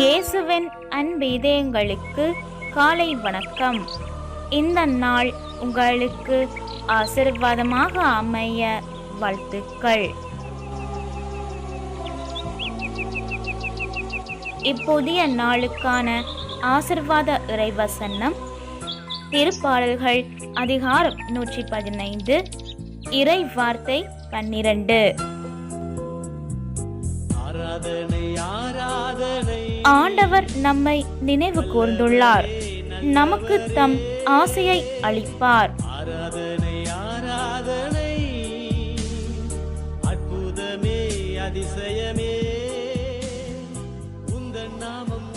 இயேசுவின் அன்பீதயங்களுக்கு காலை வணக்கம். இந்த நாள் உங்களுக்கு ஆசிர்வாதமாக அமைய வாழ்த்துக்கள். இப்புதிய நாளுக்கான ஆசிர்வாத இறைவசனம் திருப்பாடல்கள் அதிகாரம் நூற்றி பதினைந்து இறை வார்த்தை பன்னிரண்டு. ஆண்டவர் நம்மை நினைவு கூர்ந்துள்ளார். நமக்கு தம் ஆசையை அளிப்பார். அதிசயமே. உந்தன் நாமம்